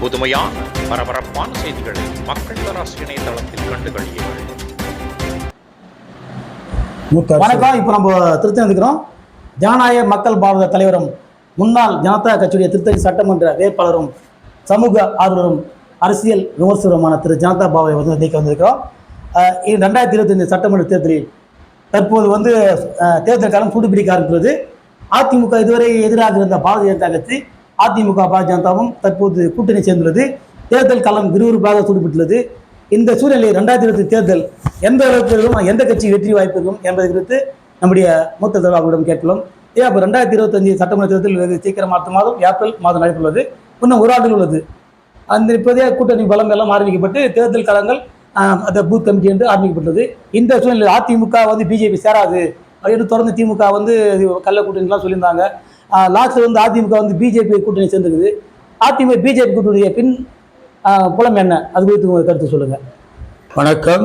புதுமையான பரபரப்பான செய்திகளை மக்கள் தராசு இணையதளத்தில் கண்டு களியுங்கள். மூத்த அரசு- வணக்கம். இப்போ நம்ம திருத்தணி இருக்கிறோம் ஜனநாயக மக்கள் பாரத தலைவரும் முன்னாள் ஜனதா கட்சியுடைய திருத்தணி சட்டமன்ற வேட்பாளரும் சமூக ஆர்வலரும் அரசியல் விமர்சகருமான திரு ஜனதா பாபாவை வந்து சந்திக்க வந்திருக்கிறோம். ரெண்டாயிரத்தி இருபத்தஞ்சு சட்டமன்ற தேர்தலில் தற்போது வந்து தேர்தல் காலம் சூடுபிடிக்க ஆரம்பித்துள்ளது. அதிமுக இதுவரை எதிராக இருந்த பாரதிய ஜனதா கட்சி அதிமுக பாரதிய ஜனதாவும் தற்போது கூட்டணி சேர்ந்துள்ளது. தேர்தல் களம் விறுவிறுப்பாக சூடுபட்டுள்ளது. இந்த சூழ்நிலையில் ரெண்டாயிரத்தி இருபத்தி தேர்தல் எந்த அளவுக்கு இருக்கும் எந்த கட்சி வெற்றி வாய்ப்பு இருக்கும் என்பது குறித்து நம்முடைய மூத்த தலைவர்களிடம் அவர்களிடம் கேட்கலாம் ஏன் அப்போ ரெண்டாயிரத்தி இருபத்தஞ்சு சட்டமன்ற தேர்தல் வெகு சீக்கிரம் அடுத்த மாதம் ஏப்ரல் மாதம் நடைபெறுவது இன்னும் ஒரு ஆண்டில் உள்ளது. அந்த இப்போதைய கூட்டணி பலம் எல்லாம் ஆரம்பிக்கப்பட்டு தேர்தல் களங்கள் அந்த பூத் கமிட்டி என்று ஆரம்பிக்கப்பட்டது இந்த சூழ்நிலையில் அதிமுக வந்து பிஜேபி சேராது. அப்படின்னு தொடர்ந்து திமுக வந்து கள்ள கூட்டணிலாம் சொல்லியிருந்தாங்க. லாஸ்ட்டில் வந்து அதிமுக வந்து பிஜேபி கூட்டணி சேர்ந்துருக்குது. அதிமுக பிஜேபி கூட்டணிய பின் புலம் என்ன? அது குறித்து உங்கள் கருத்து சொல்லுங்கள் வணக்கம்.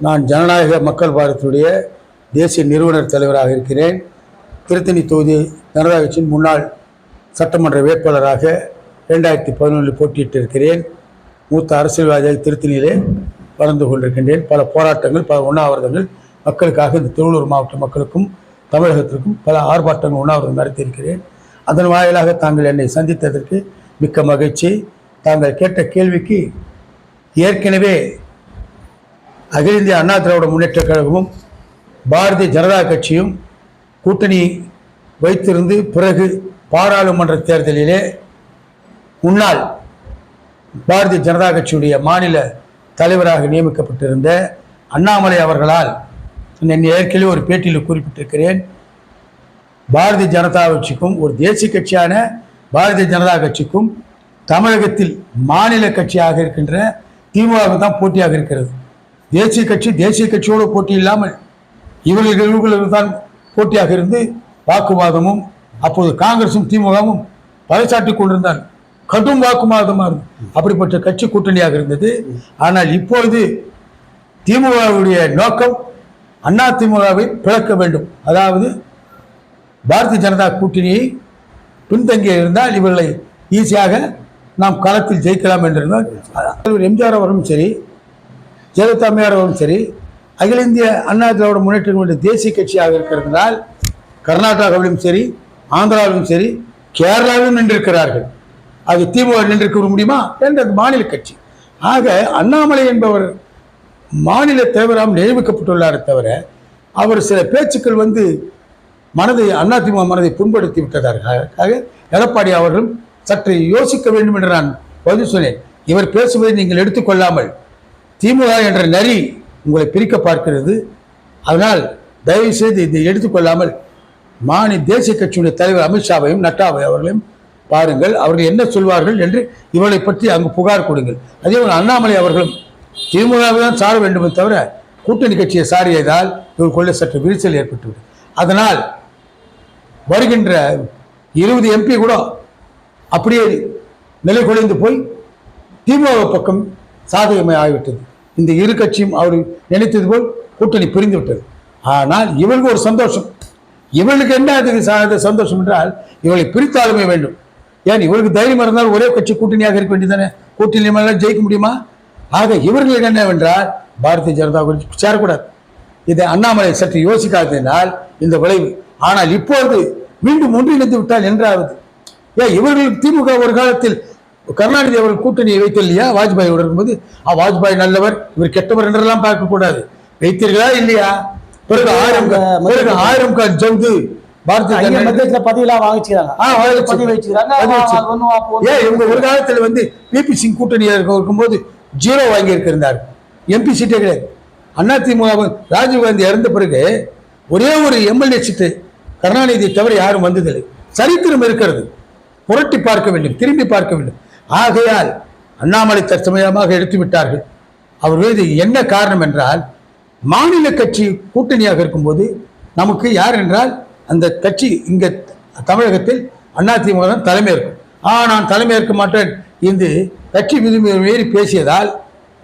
நான் ஜனநாயக மக்கள் பாரதியுடைய தேசிய நிறுவனர் தலைவராக இருக்கிறேன். திருத்தணி தொகுதி ஜனதா கட்சியின் முன்னாள் சட்டமன்ற வேட்பாளராக ரெண்டாயிரத்தி பதினொன்றில் போட்டியிட்டு இருக்கிறேன் மூத்த அரசியல்வாதியாக திருத்தணியிலே வளர்ந்து கொண்டிருக்கின்றேன். பல போராட்டங்கள் பல உண்ணாவிரதங்கள் மக்களுக்காக இந்த திருவள்ளூர் மாவட்ட மக்களுக்கும் தமிழகத்திற்கும் பல ஆர்ப்பாட்டங்கள் உண்ணாவிரதம் நடத்தியிருக்கிறேன். அதன் வாயிலாக தாங்கள் என்னை சந்தித்ததற்கு மிக்க மகிழ்ச்சி. தாங்கள் கேட்ட கேள்விக்கு ஏற்கனவே அகில இந்திய அண்ணா திராவிட முன்னேற்ற கழகமும் பாரதிய ஜனதா கட்சியும் கூட்டணி வைத்திருந்து பிறகு பாராளுமன்ற தேர்தலிலே முன்னாள் பாரதிய ஜனதா கட்சியுடைய மாநில தலைவராக நியமிக்கப்பட்டிருந்த அண்ணாமலை அவர்களால் நான் ஏற்கனவே ஒரு பேட்டியில் குறிப்பிட்டிருக்கிறேன். பாரதிய ஜனதா கட்சிக்கும் ஒரு தேசிய கட்சியான பாரதிய ஜனதா கட்சிக்கும் தமிழகத்தில் மாநில கட்சியாக இருக்கின்ற திமுக தான் போட்டியாக இருக்கிறது. தேசிய கட்சி தேசிய கட்சியோடு போட்டி இல்லாமல் இவர்கள் இவர்களுக்கு தான் போட்டியாக இருந்து வாக்குவாதமும் அப்போது காங்கிரசும் திமுகவும் பறைசாட்டி கொண்டிருந்தார் கடும் வாக்குவாதமாக இருந்தது அப்படிப்பட்ட கட்சி கூட்டணியாக இருந்தது. ஆனால் இப்பொழுது திமுகவுடைய நோக்கம் அண்ணா பிளக்க வேண்டும். அதாவது பாரதிய ஜனதா கூட்டணியை பின்தங்கி இருந்தால் இவர்களை ஈஸியாக நாம் களத்தில் ஜெயிக்கலாம் என்றிருந்தால் தலைவர் எம்ஜிஆர் அவரும் சரி ஜெயலலிதா அம்மையார் அவரும் சரி அகில இந்திய அண்ணா திராவிட முன்னேற்ற தேசிய கட்சியாக இருக்கிறதால் கர்நாடகாவிலும் சரி ஆந்திராவிலும் சரி கேரளாவிலும் நின்றிருக்கிறார்கள். அது திமுக நின்றிருக்க முடியுமா? என்றது மாநில கட்சி. ஆக அண்ணாமலை என்பவர் மாநில தேவராம் நியமிக்கப்பட்டுள்ளாரே தவிர அவர் சில பேச்சுக்கள் வந்து மனதை அதிமுக மனதை புண்படுத்தி விட்டதற்காக எடப்பாடி அவர்களும் சற்று யோசிக்க வேண்டும் என்று நான் பதில் சொன்னேன். இவர் பேசுவதை நீங்கள் எடுத்துக்கொள்ளாமல் திமுக என்ற நரி உங்களை பிரிக்க பார்க்கிறது. அதனால் தயவு செய்து இதை எடுத்துக்கொள்ளாமல் மாநில தேசிய கட்சியுடைய தலைவர் அமித்ஷாவையும் நட்டாவை அவர்களையும் பாருங்கள். அவர்கள் என்ன சொல்வார்கள் என்று இவளை பற்றி அங்கு புகார் கொடுங்கள். அதே போல் அண்ணாமலை அவர்களும் திமுகவை தான் சார வேண்டுமே தவிர கூட்டணி கட்சியை சாரியதால் இவருக்குள்ளே சற்று விரிசல் ஏற்பட்டுவிடும். அதனால் வருகின்ற இருபது எம்பி கூட அப்படியே நிலை குலைந்து போய் திமுக பக்கம் சாதகமே ஆகிவிட்டது. இந்த இரு கட்சியும் அவர் நினைத்தது போல் கூட்டணி பிரிந்து விட்டது ஆனால் இவருக்கு ஒரு சந்தோஷம். இவளுக்கு என்ன அது சந்தோஷம் என்றால் இவளை பிரித்தாலுமே வேண்டும். ஏன் இவளுக்கு தைரியம் இருந்தால் ஒரே கட்சி கூட்டணியாக இருக்க வேண்டியதானே கூட்டணி மேலே ஜெயிக்க முடியுமா? ஆக இவர்களுக்கு என்னவென்றால் பாரதிய ஜனதா கட்சி சேரக்கூடாது இதை அண்ணாமலை சற்று யோசிக்காததினால் இந்த விளைவு. ஆனால் இப்பொழுது மீண்டும் ஒன்றிணைந்து விட்டால் என்றாவது? ஏன் இவர்கள் திமுக ஒரு காலத்தில் கருணாநிதி அவர்கள் கூட்டணியை வைத்தில்லையா வாஜ்பாயோடு இருக்கும்போது ஆ வாஜ்பாய் நல்லவர் இவர் கெட்டவர் என்றெல்லாம் பார்க்கக்கூடாது வைத்தீர்களா இல்லையா? பிறகு ஆயிரம் பிறகு ஆயிரம் கால் ஜந்து பாரதிய மத்தியத்தில் பதவியெல்லாம் வாங்கிச்சுக்கிறாங்க. பதவி வச்சுக்கிறாங்க. ஏன் இவங்க ஒரு காலத்துல வந்து பிபி சிங் கூட்டணியா இருக்க இருக்கும்போது ஜீரோ வாங்கியிருக்கிறார் எம்பி சீட்டே கிடையாது அதிமுக வு- ராஜீவ்காந்தி இறந்த பிறகு ஒரே ஒரு எம்எல்ஏ சீட்டு கருணாநிதி தவிர யாரும் வந்ததில்லை. சரித்திரம் இருக்கிறது. புரட்டி பார்க்க வேண்டும் திரும்பி பார்க்க வேண்டும். ஆகையால் அண்ணாமலை தற்சமயமாக எடுத்து விட்டார்கள். அவர் மீது என்ன காரணம் என்றால் மாநில கட்சி கூட்டணியாக இருக்கும்போது நமக்கு யார் என்றால் அந்த கட்சி இங்கே தமிழகத்தில் அதிமுக தான் தலைமை இருக்கும் ஆ நான் தலைமை ஏற்க மாட்டேன். என்று கட்சி விதி மீறி பேசியதால்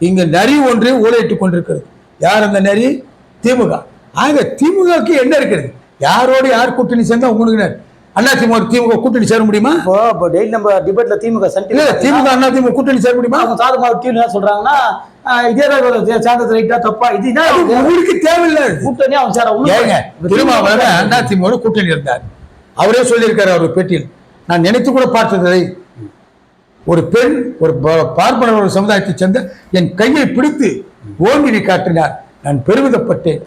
இங்கு நரி ஒன்று ஊழையிட்டுக் கொண்டிருக்கிறது. யார் அந்த நரி? திமுக. ஆக திமுகவுக்கு என்ன இருக்கிறது? யாரோடு யார் கூட்டணி சேர்ந்தா உங்களுக்கு என்ன? அதிமுக திமுக கூட்டணி சேர முடியுமா? இப்போ டெய்லி நம்ம டிபேட்ல திமுக இல்ல திமுக அதிமுக கூட்டணி சேர முடியுமா? அவங்க சாதகமாக டிவி என்ன சொல்றாங்கன்னா இதே தான் சேர்ந்தது ரைட்டா தப்பா? இது என்ன அது உங்களுக்கு தேவையில்லை. கூட்டணி அவன் சேர ஏங்க திருமாவளவன் அதிமுக கூட்டணி இருந்தார். அவரே சொல்லியிருக்காரு அவர் பேட்டியில். நான் நினைத்து கூட பார்த்ததில்லை. ஒரு பெண் ஒரு ப- சமுதாயத்தை சேர்ந்த என் கையை பிடித்து ஓங்கி காட்டினார். நான் பெருமிதப்பட்டேன்.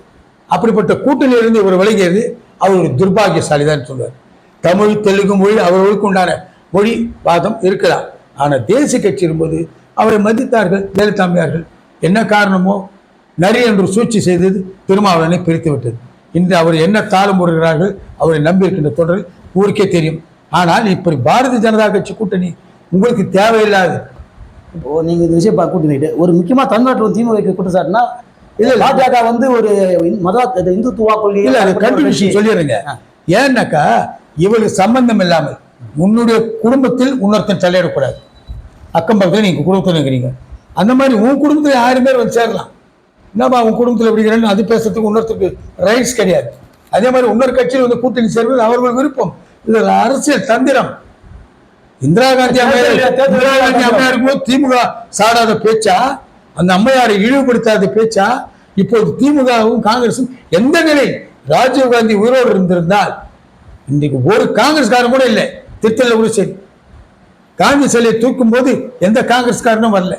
அப்படிப்பட்ட கூட்டணியிலிருந்து இவர் விலகியது அவர் ஒரு துர்பாகியசாலி தான் சொல்வார். தமிழ் தெலுங்கு மொழி அவர்களுக்கு உண்டான மொழி வாதம் இருக்கலாம். ஆனால் தேசிய கட்சி இருக்கும்போது அவரை மதித்தார்கள் ஜெயலலிதாமையார்கள் என்ன காரணமோ நரி என்று சூழ்ச்சி செய்தது திருமாவளவனை பிரித்து விட்டது. இன்று அவர் என்ன தாளம் போடுகிறார்கள் அவரை நம்பியிருக்கின்ற தொடர் ஊருக்கே தெரியும். ஆனால் இப்படி பாரதிய ஜனதா கட்சி கூட்டணி உங்களுக்கு தேவையில்லாது. இப்போ நீங்க இந்த விஷயம் கூட்டிட்டு ஒரு முக்கியமா தமிழ்நாட்டில் திமுக குற்றச்சாட்டுனா இல்ல பாஜக வந்து ஒரு மத இந்த இந்துத்துவா கொள்கை இல்ல அது கண்டினியூஷன் சொல்லிடுறேங்க ஏன்னாக்கா இவளுக்கு சம்பந்தம் இல்லாமல் உன்னுடைய குடும்பத்தில் இன்னொருத்தன் தலையிடக்கூடாது. அக்கம் பக்கத்தில் நீங்க குடும்பத்தில் இருக்கிறீங்க. அந்த மாதிரி உன் குடும்பத்தில் ஆயிரம் பேர் வந்து சேரலாம். என்னப்பா உன் குடும்பத்தில் எப்படிங்கிறேன்னு அது பேசுறதுக்கு இன்னொருத்தருக்கு ரைட்ஸ் கிடையாது. அதே மாதிரி இன்னொரு கட்சியில் வந்து கூட்டணி சேர்வது அவர்கள் விருப்பம். இது அரசியல் தந்திரம். இந்திரா காந்தி அம்மையார் இந்திரா காந்தி அம்மையார் இருக்கும்போது திமுக சாடாத பேச்சா? அந்த அம்மையாரை இழிவுபடுத்தாத பேச்சா? இப்போது திமுகவும் காங்கிரசும் எந்த நிலை ராஜீவ் காந்தி உயிரோடு இருந்திருந்தால் இன்றைக்கு ஒரு காங்கிரஸ்காரன் கூட இல்லை. திருத்தல கூட சரி காந்தி சிலையை தூக்கும் போது எந்த காங்கிரஸ்காரனும் வரல.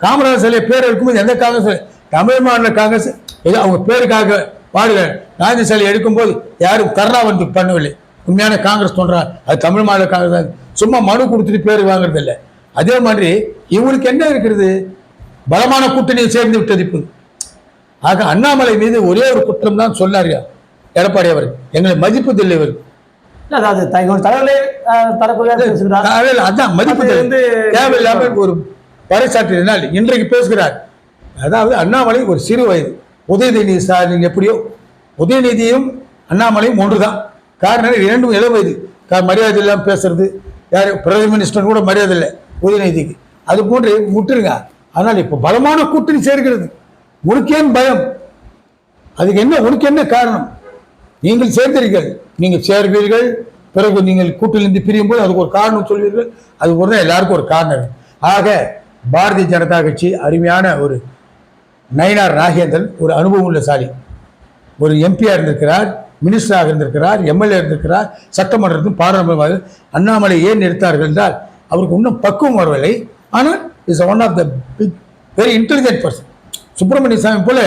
காமராஜர் சிலையை பேர் எடுக்கும்போது எந்த காங்கிரஸ் தமிழ் மாநில காங்கிரஸ் ஏதோ அவங்க பேருக்காக பாடுகிறார் காந்தி சிலை எடுக்கும்போது யாரும் கருணாவந்தி பண்ணவில்லை. உண்மையான காங்கிரஸ் தோன்றார். அது தமிழ் மாநில காங்கிரஸ் தான். சும்மா மனு கொடுத்துட்டு பேர் வாங்குறது இல்லை. அதே மாதிரி இவங்களுக்கு என்ன இருக்கிறது பலமான கூட்டணியை சேர்ந்து விட்டது இப்போது. ஆக அண்ணாமலை மீது ஒரே ஒரு குற்றம் தான் சொன்னார் எடப்பாடி அவர் எங்களை மதிப்பதில்லை இவர் இல்ல அதாவது அதான் மதிப்பு தேவையில்லாமல் ஒரு பறைசாற்றினால் இன்றைக்கு பேசுகிறார். அதாவது அண்ணாமலை ஒரு சிறு வயது. உதயநிதி ஸ்டாலின் எப்படியோ உதயநிதியும் அண்ணாமலையும் ஒன்றுதான். காரணம் இரண்டும் இளம் வயது. கா- மரியாதை இல்லாமல் பேசுறது. யார்? பிரதம மினிஸ்டர் கூட மரியாதை இல்லை உதயநிதிக்கு. அது போன்று முட்டுருங்க ஆனால் இப்போ பலமான கூட்டணி சேர்கிறது. உனக்கேன் பயம்? அதுக்கு என்ன உனக்கு என்ன காரணம்? நீங்கள் சேர்ந்தீர்கள் நீங்கள் சேர்வீர்கள். பிறகு நீங்கள் கூட்டிலிருந்து பிரியும் போது அதுக்கு ஒரு காரணம் சொல்வீர்கள். அது ஒரு தான் எல்லாருக்கும் ஒரு காரணம் ஆக பாரதிய ஜனதா கட்சி அருமையான ஒரு நயினார் நாகேந்திரன் ஒரு அனுபவம் உள்ள சாலி. ஒரு எம்பியாக இருந்திருக்கிறார். மினிஸ்டராக இருந்திருக்கிறார் எம்எல்ஏ இருந்திருக்கிறார் சட்டமன்றத்தும் பாராளுமன்ற அண்ணாமலை ஏன் எடுத்தார்கள் என்றால் அவருக்கு இன்னும் பக்குவம் வரவில்லை. ஆனால் is one of the big very intelligent person Subramaniya Swamy போல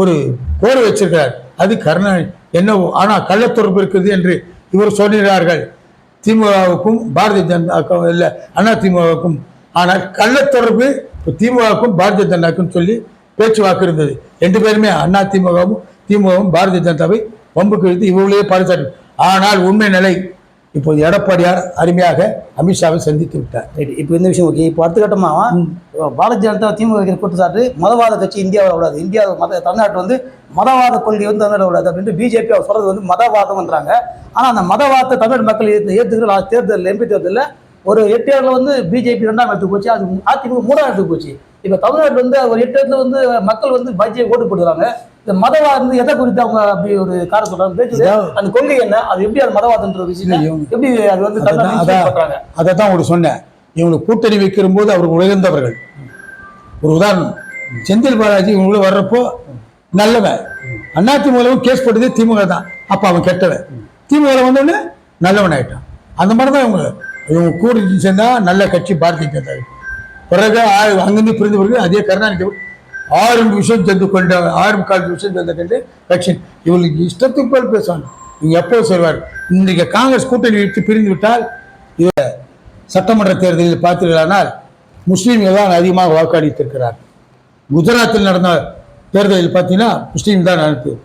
ஒரு போர் வச்சிருக்கிறார். அது கருணாநிதி. என்னவோ ஆனால் கள்ளத்தொடர்பு இருக்குது என்று இவர் சொல்கிறார்கள் திமுகவுக்கும் பாரதிய ஜனதாக்கும் இல்லை அண்ணா திமுகவுக்கும். ஆனால் கள்ளத்தொடர்பு திமுகவுக்கும் பாரதிய ஜனதாக்கும் சொல்லி பேச்சுவாக்கு இருந்தது. ரெண்டு பேருமே அண்ணா திமுகவும் திமுகவும் பாரதிய ஜனதாவை வம்புக்கு இழுத்து இவர்களே பாதுகாத்து. ஆனால் உண்மை நிலை இப்போது எடப்பாடியார் அருமையாக அமித்ஷாவை சந்தித்து விட்டார். ரைட் இப்போ இந்த விஷயம் ஓகே. இப்போ அடுத்த கட்டமா பாரதிய ஜனதா திமுக குற்றச்சாட்டு மதவாத கட்சி இந்தியாவில் விடாது. இந்தியா மத தமிழ்நாட்டில் வந்து மதவாத கொள்கை வந்து தமிழ்நாட்டில் விடாது அப்படின்ட்டு பிஜேபி அவர் சொல்றது வந்து மதவாதம்ன்றாங்க ஆனால் அந்த மதவாதத்தை தமிழ் மக்கள் ஏற்று ஏற்றுக்கிற தேர்தல் எம்பி தேர்தலில் ஒரு எட்டு இடத்துல வந்து பிஜேபி ரெண்டாம் இடத்துக்கு போச்சு அது அதிமுக மூணாம் இடத்துக்கு போச்சு. இப்போ தமிழ்நாட்டில் வந்து ஒரு எட்டு இடத்துல வந்து மக்கள் வந்து பிஜேபி ஓட்டு போடுறாங்க இந்த மதவாதம் எதை குறித்து அவங்க அப்படி ஒரு காரணம் சொல்றாங்க பேச்சு அந்த கொள்கை என்ன? அது எப்படி அது மதவாதன்ற விஷயம் எப்படி அது வந்து பண்றாங்க? அதை தான் உங்களுக்கு சொன்னேன். இவங்களுக்கு கூட்டணி வைக்கிற போது அவர் உயர்ந்தவர்கள். ஒரு உதாரணம். செந்தில் பாலாஜி இவங்களும் வர்றப்போ நல்லவன். அதிமுகவும் கேஸ் போட்டதே திமுக தான். அப்போ அவன் கெட்டவன். திமுக வந்தோடனே நல்லவன் ஆயிட்டான். அந்த மாதிரி தான் இவங்க. இவங்க கூட்டணி சேர்ந்தா நல்ல கட்சி பாரதிய ஜனதா. பிறகு அங்கிருந்து பிரிந்து பிறகு அதே கருணாநிதி ஆறு விஷயம் சென்று கொண்டு ஆறு கால் விஷயம் சென்ற கண்டு கட்சி இவங்களுக்கு இஷ்டத்துக்கு போல் பேசுவாங்க. இவங்க எப்போ சொல்வார்? இன்றைக்கு காங்கிரஸ் கூட்டணி விட்டு பிரிந்து விட்டால் இது சட்டமன்ற தேர்தலில் பார்த்தீர்களானால் முஸ்லீம்கள் தான் அதிகமாக வாக்களித்திருக்கிறார். குஜராத்தில் நடந்த தேர்தலில் பார்த்தீங்கன்னா முஸ்லீம் தான் நடந்தது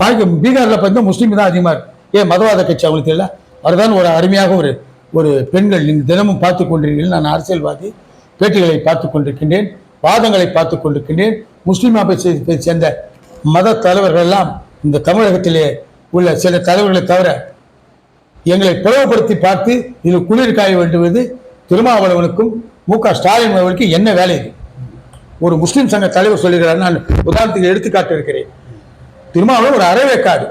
பாக்கி பீகாரில் பார்த்தீங்கன்னா முஸ்லீம் தான் அதிகமாக இருக்கு. ஏன் மதவாத கட்சி அவங்களுக்கு தெரியல அதுதான் ஒரு அருமையாக ஒரு ஒரு பெண்கள் நீங்கள் தினமும் பார்த்து கொண்டிருக்கிறீர்கள். நான் அரசியல்வாதி பேட்டிகளை பார்த்து கொண்டிருக்கின்றேன். வாதங்களை பார்த்து கொண்டிருக்கின்றேன். முஸ்லீம் அமைப்பை சேர்ந்த மத தலைவர்கள் எல்லாம் இந்த தமிழகத்திலே உள்ள சில தலைவர்களை தவிர எங்களை பிளவுபடுத்தி பார்த்து இதில் குளிர் காய வேண்டுவது திருமாவளவனுக்கும் மு க ஸ்டாலின் அவர்களுக்கு என்ன வேலை இது? ஒரு முஸ்லீம் சங்க தலைவர் சொல்லுகிறார். நான் உதாரணத்துக்கு எடுத்துக்காட்டு இருக்கிறேன். திருமாவளவன் ஒரு அறவேக்காடு.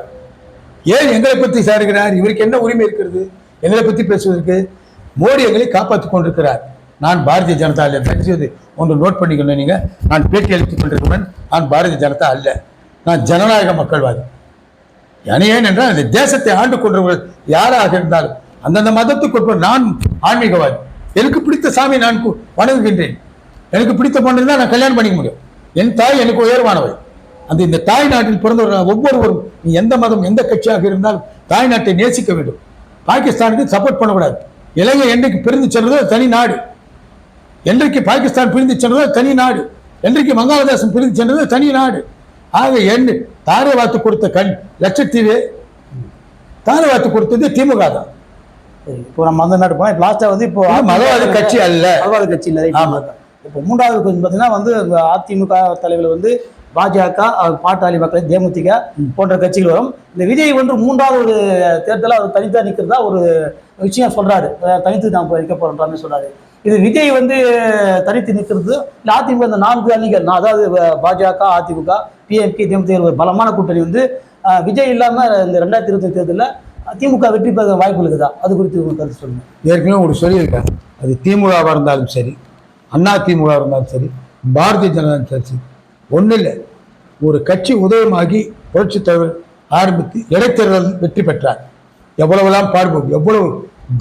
ஏன் எங்களை பற்றி சாருகிறார்? இவருக்கு என்ன உரிமை இருக்கிறது? எங்களை பற்றி பேசுவதற்கு மோடி எங்களை காப்பாற்றி கொண்டிருக்கிறார். நான் பாரதிய ஜனதா அல்ல. தயவுசெய்து ஒன்று நோட் பண்ணிக்கணும் நீங்கள் நான் பேட்டி அளித்துக் கொண்டிருக்கிறேன். நான் பாரதிய ஜனதா அல்ல. நான் ஜனநாயக மக்கள்வாதி. ஏன் என்றால் இந்த தேசத்தை ஆண்டு கொண்டிருக்கிற யாராக இருந்தாலும் அந்தந்த மதத்துக்கு நான் ஆன்மீகவாதி. எனக்கு பிடித்த சாமி நான் கு- வணங்குகின்றேன். எனக்கு பிடித்த பொண்ணு தான் நான் கல்யாணம் பண்ணிக்க முடியும். என் தாய் எனக்கு உயர்வானவை அந்த இந்த தாய் நாட்டில் பிறந்தவர் ஒவ்வொருவரும் நீ எந்த மதம் எந்த கட்சியாக இருந்தாலும் தாய் நாட்டை நேசிக்க வேண்டும். பாகிஸ்தானுக்கு சப்போர்ட் பண்ணக்கூடாது. இலங்கை என்றைக்கு பிரிந்து செல்றதோ தனி நாடு. என்றைக்கு பாகிஸ்தான் பிரிந்து சென்றதோ தனி நாடு. என்றைக்கு வங்காளதேசம் பிரிந்து சென்றதோ தனி நாடு. ஆக என்ன தாரை வாத்து கொடுத்த கண் லட்சத்தீவு தாரை வாத்து கொடுத்தது திமுக தான். இப்போ நம்ம அந்த நாட்டு போனா இப்போ லாஸ்டா வந்து இப்போ மதவாத கட்சி அல்ல. மதவாத கட்சி இல்லை ஆமா. இப்போ மூன்றாவது கொஞ்சம் பார்த்தீங்கன்னா வந்து அதிமுக தலைவர் வந்து பாஜக பாட்டாளி மக்கள் தேமுதிக போன்ற கட்சிகள் வரும். இந்த விஜய் வந்து மூன்றாவது ஒரு தேர்தலில் அவர் தனித்தா நிற்கிறதா ஒரு விஷயம் சொல்றாரு. அஹ் தனித்து நான் நிற்க போறேன் சொல்றாரு. இது விஜய் வந்து தனித்து நிற்கிறது. இல்லை அதிமுக இந்த நான்கு அணிகள் நான் அதாவது பாஜக அதிமுக பிஎம்கே தேமுதிக பலமான கூட்டணி வந்து விஜய் இல்லாமல் இந்த ரெண்டாயிரத்தி இருபத்தி தேர்தலில் திமுக வெற்றி பெற வாய்ப்பு இருக்குதா அது குறித்து உங்களுக்கு கருத்து சொல்லுங்கள் ஏற்கனவே உங்களுக்கு சொல்லியிருக்கேன். அது திமுகவாக இருந்தாலும் சரி அண்ணா திமுகவாக இருந்தாலும் சரி பாரதிய ஜனதா கட்சி சரி ஒன்றும் இல்லை ஒரு கட்சி உதயமாகி புரட்சித் தலைவர் ஆரம்பித்து இடைத்தேர்தல் வெற்றி பெற்றார். எவ்வளவெல்லாம் பாடுபோம் எவ்வளவு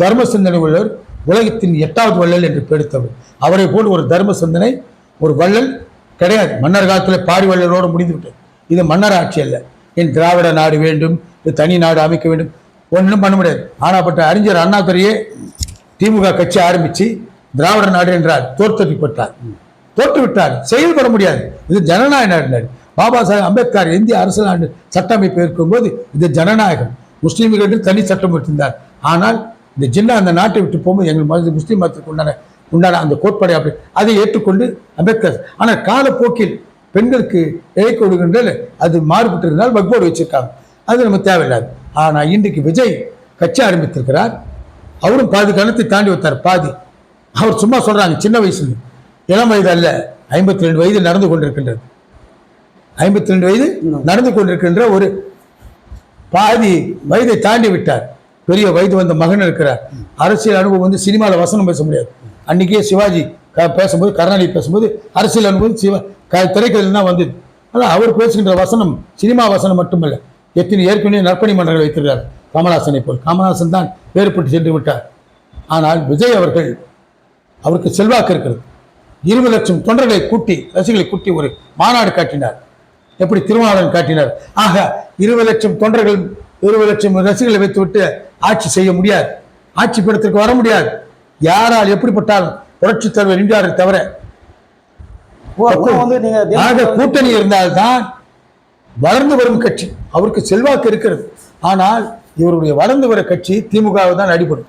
தர்ம சிந்தனை உள்ளவர் உலகத்தின் எட்டாவது வள்ளல் என்று பெருத்தவர் அவரை போல் ஒரு தர்ம சிந்தனை ஒரு வள்ளல் கிடையாது. மன்னர் காலத்தில் பாரி வள்ளலோடு முடிந்துவிட்டது. இது மன்னர் ஆட்சி அல்ல. என் திராவிட நாடு வேண்டும் இது தனி நாடு அமைக்க வேண்டும். ஒன்றும் பண்ண முடியாது. ஆனாப்பட்ட அறிஞர் அண்ணாதுரையே திமுக கட்சி ஆரம்பித்து திராவிட நாடு என்றார். தோற்கடிப்பட்டார் தோற்று விட்டார் செயல்பட முடியாது. இது ஜனநாயக நாடு. பாபா சாஹேப் அம்பேத்கர் இந்திய அரசியலாண்டு சட்டமைப்பு இருக்கும்போது இது ஜனநாயகம். முஸ்லீம்களுக்கு தனி சட்டம் வைத்திருந்தார் ஆனால் இந்த ஜின்னா அந்த நாட்டை விட்டு போகும்போது எங்கள் மத முஸ்லீம் மதத்துக்கு உண்டான உண்டான அந்த கோட்பாடு அப்படி அதை ஏற்றுக்கொண்டு அம்பேத்கர் ஆனால் காலப்போக்கில் பெண்களுக்கு இழை கொடுக்கின்ற அது மாறுபட்டிருந்தால் வக்போர்டு வச்சிருக்காங்க. அது நம்ம தேவையில்லாது. ஆனால் இன்றைக்கு விஜய் கட்சி ஆரம்பித்திருக்கிறார். அவரும் பாதி கணத்தை தாண்டி வைத்தார் பாதி. அவர் சும்மா சொல்றாங்க சின்ன வயசுல. இளம் வயது அல்ல ஐம்பத்தி ரெண்டு வயது நடந்து கொண்டிருக்கின்றது. ஐம்பத்தி ரெண்டு வயது நடந்து கொண்டிருக்கின்ற ஒரு பாதி வயதை தாண்டி விட்டார். பெரிய வயது வந்த மகன் இருக்கிறார் அரசியல் அனுபவம் வந்து சினிமாவில் வசனம் பேச முடியாது. அன்றைக்கே சிவாஜி க- பேசும்போது கருணாநிதி பேசும்போது அரசியல் அனுபவம் சிவா க திரைக்கதையில் தான் வந்தது. ஆனால் அவர் பேசுகின்ற வசனம் சினிமா வசனம் மட்டுமல்ல எத்தனை ஏற்கனவே நற்பணி மன்றங்கள் வைத்திருக்கிறார் கமலாசனை போல். கமலாசன் தான் வேறுபட்டு சென்று விட்டார். ஆனால் விஜய் அவர்கள் அவருக்கு செல்வாக்கு இருக்கிறது. இருபது லட்சம் தொண்டர்களை கூட்டி ரசிகளை கூட்டி ஒரு மாநாடு காட்டினார். எப்படி திருமாவளவன் காட்டினார்? ஆக இருபது லட்சம் தொண்டர்கள் இருபது லட்சம் ரசிகளை வைத்துவிட்டு ஆட்சி செய்ய முடியாது. ஆட்சி பீடத்திற்கு வர முடியாது. யாரால் எப்படிப்பட்டாலும் புரட்சித் தலைவர் எம்ஜிஆரை தவிர ஆக கூட்டணி இருந்தால்தான் வளர்ந்து வரும் கட்சி. அவருக்கு செல்வாக்கு இருக்கிறது. ஆனால் இவருடைய வளர்ந்து வர கட்சி திமுகவை தான் அடிபடும்.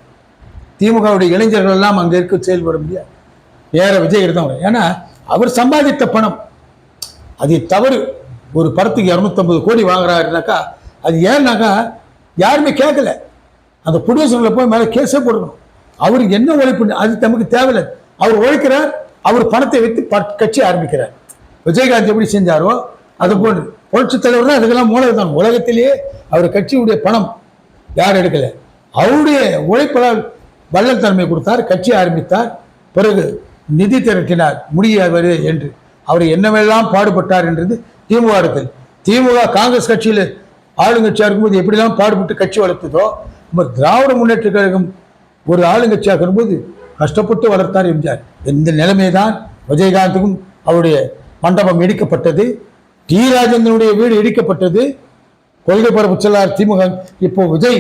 திமுகவுடைய இளைஞர்கள் எல்லாம் அங்கே இருக்க செயல்பட முடியாது. நேர விஜய் தான் வரும். ஏன்னா அவர் சம்பாதித்த பணம். அது தவறு. ஒரு படத்துக்கு இரநூத்தம்பது கோடி வாங்குறாருனாக்கா அது ஏன்னாக்கா யாருமே கேட்கல. அந்த ப்ரொடியூசர்களை போய் மேலே கேஸே போடணும். அவருக்கு என்ன உழைப்பு அது நமக்கு தேவையில்லை. அவர் உழைக்கிறார் அவர் பணத்தை வைத்து கட்சி ஆரம்பிக்கிறார். விஜயகாந்த் எப்படி செஞ்சாரோ அது போன்று புரட்சி தலைவர் தான் அதுக்கெல்லாம் மூலதான் உலகத்திலேயே அவர் கட்சியுடைய பணம் யார் எடுக்கலை? அவருடைய உழைப்பால் வள்ளல் தன்மை கொடுத்தார் கட்சி ஆரம்பித்தார் பிறகு நிதி திரட்டினார் முடியவர் என்று. அவர் என்னவெல்லாம் பாடுபட்டார் என்றது திமுக இடத்தில். திமுக காங்கிரஸ் கட்சியில் ஆளுங்கட்சியாக இருக்கும்போது எப்படிலாம் பாடுபட்டு கட்சி வளர்த்ததோ நம்ம திராவிட முன்னேற்ற கழகம் ஒரு ஆளுங்கட்சியாக இருக்கும்போது கஷ்டப்பட்டு வளர்த்தார் எம்ஜிஆர். இந்த நிலைமை தான் விஜயகாந்துக்கும் அவருடைய மண்டபம் இடிக்கப்பட்டது. டி ராஜேந்திரனுடைய வீடு இடிக்கப்பட்டது. கொள்கை பரப்பு செல்லார் திமுக இப்போ விஜய்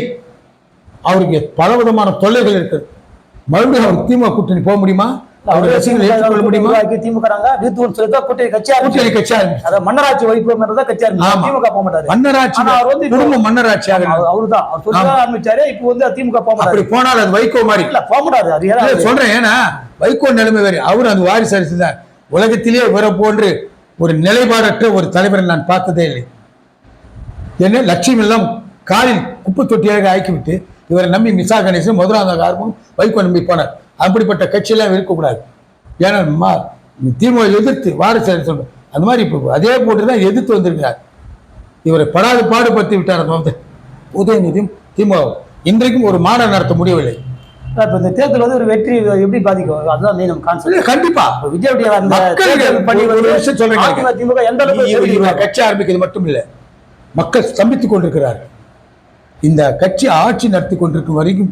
அவருக்கு பல விதமான தொல்லைகள் இருக்குது மறுபடியும் அவர் திமுக கூட்டணி போக முடியுமா? அவர் ரசிகர்கள் ஏற்றுக்கொள்ள முடியுமா? உருவாக்கி திமுக வீட்டுன்னு சொல்லி தான் கூட்டணி கட்சி கூட்டணி ஆரம்பிச்சு கட்சி ஆரம்பிச்சு. அத மன்னராட்சி வைப்பு தான் கட்சி ஆரம்பிச்சு. ஆமா. திமுக போக மாட்டாரு. மன்னராட்சி அவர் வந்து குடும்ப மன்னராட்சியாக அவர் அவருதான் அவர் சொல்லி தான் ஆரம்பிச்சாரு. இப்போ வந்து திமுக போக அப்படி மாட்டாரு போனால் அது வைகோ மாதிரி. இல்ல போக மாட்டாரு. அது சொல்றேன். ஏன்னா வைகோ நிலைமை வேறு. அவர் அந்த வாரிசு அரசு தான். உலகத்திலே இவரை போன்று ஒரு நிலைப்பாடற்ற ஒரு தலைவரை நான் பார்த்ததே இல்லை. என்ன லட்சியம் எல்லாம் காலில் குப்பை தொட்டியாக ஆக்கிவிட்டு இவரை நம்பி மிசா கணேசன் முதலாவது காரணமும் வைகோ நம்பி போனார். அப்படிப்பட்ட கட்சியெல்லாம் இருக்கக்கூடாது. ஏன்னா மா திமுக எதிர்த்து வாரிசு அரசு அந்த மாதிரி இப்போ அதே போட்டு தான் எதிர்த்து வந்திருக்கிறார். இவரை படாது பாடுபடுத்தி விட்டார் வந்து உதயநிதியும் திமுக இன்றைக்கும் ஒரு மாநாடு நடத்த முடியவில்லை. இப்போ இந்த தேர்தல் வந்து ஒரு வெற்றி எப்படி பாதிக்கும்? அதுதான் மெயின் கான்செப்ட் கண்டிப்பா. விஜயுடைய அந்த சொல்றேன். அதிமுக எந்த அளவுக்கு கட்சி ஆரம்பிக்கிறது மட்டும் இல்லை. மக்கள் ஸ்தம்பித்துக் கொண்டிருக்கிறார்கள். இந்த கட்சி ஆட்சி நடத்தி கொண்டிருக்கும் வரைக்கும்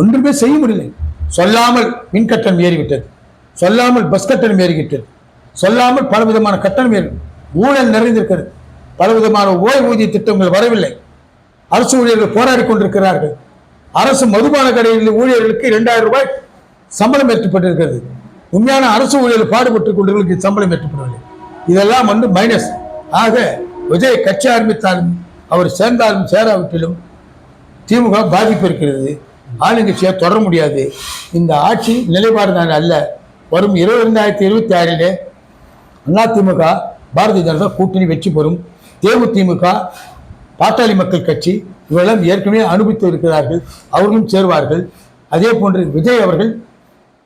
ஒன்றுமே செய்ய முடியல. சொல்லாமல் மின் கட்டணம் ஏறிவிட்டது சொல்லாமல் பஸ் கட்டணம் ஏறிவிட்டது சொல்லாமல் பலவிதமான கட்டணம் ஏறி ஊழல் நிறைந்திருக்கிறது. பலவிதமான ஓய்வூதிய திட்டங்கள் வரவில்லை. அரசு ஊழியர்கள் போராடி கொண்டிருக்கிறார்கள். அரசு மதுபான கடையில் ஊழியர்களுக்கு இரண்டாயிரம் ரூபாய் சம்பளம் ஏற்றப்பட்டிருக்கிறது உண்மையான அரசு ஊழியர்கள் பாடுபட்டுக் கொண்டவர்களுக்கு சம்பளம் ஏற்றப்படவில்லை இதெல்லாம் வந்து மைனஸ் ஆக விஜய் கட்சி ஆரம்பித்தாலும் அவர் சேர்ந்தாலும் சேராவிட்டிலும் திமுக பாதிப்பு இருக்கிறது. ஆளுங்கட்சியை தொடர முடியாது. இந்த ஆட்சி நிலைப்பாடு நான் அல்ல. வரும் இருபது ரெண்டாயிரத்தி இருபத்தி ஆறிலே அதிமுக பாரதிய ஜனதா கூட்டணி வெற்றி பெறும். தேமுதிமுக பாட்டாளி மக்கள் கட்சி இவெல்லாம் ஏற்கனவே அனுபவித்து இருக்கிறார்கள். அவர்களும் சேர்வார்கள். அதே போன்று விஜய் அவர்கள்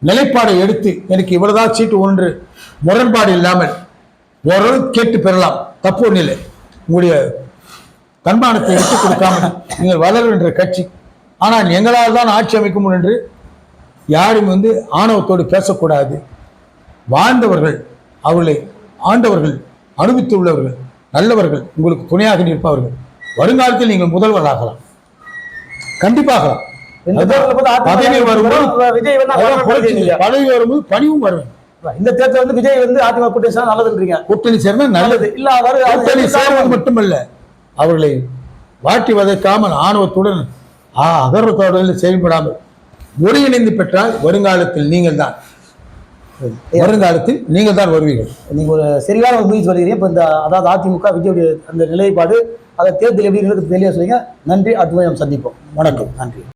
நிலைப்பாடை எடுத்து எனக்கு இவ்வளவுதான் சீட்டு ஒன்று. முரண்பாடு இல்லாமல் ஓரளவு கேட்டு பெறலாம். தப்பு ஒன்றும் இல்லை உங்களுடைய தன்மானத்தை விட்டுக் கொடுக்காமல் நீங்கள் வளர்கின்ற கட்சி ஆனால் எங்களால் தான் ஆட்சி அமைக்க முடியும் என்று யாரும் வந்து ஆணவத்தோடு பேசக்கூடாது. வாழ்ந்தவர்கள் அவர்களை ஆண்டவர்கள் அனுபவித்துள்ளவர்கள் நல்லவர்கள் உங்களுக்கு துணையாக நிற்பவர்கள் வருங்காலத்தில் நீங்கள் முதல்வராகலாம் கண்டிப்பாக. வரும்போது? பதவி வரும்போது பணிவும் வருவேன் இந்த தேர்தல் வந்து விஜய் வந்து அதிமுக கூட்டணி சேர்ந்தா நல்லதுன்றீங்க. கூட்டணி சேர்ந்தா நல்லது. இல்ல அவர் கூட்டணி சேர்வது மட்டுமல்ல. அவர்களை வாட்டி வதைக்காமல் ஆணவத்துடன் ஆ அகர்வத்தோடு செயல்படாமல் ஒருங்கிணைந்து பெற்றால் வருங்காலத்தில் நீங்கள் தான். வருங்காலத்தில் நீங்கள் தான் வருவீர்கள். நீங்க ஒரு சரியான ஒரு முயற்சி வருகிறீங்க இப்போ இந்த அதாவது அதிமுக விஜயுடைய அந்த நிலைப்பாடு அதை தேர்தல் எப்படி தெளிவாக சொல்லுங்க. நன்றி அடுத்த சந்திப்போம். வணக்கம். நன்றி.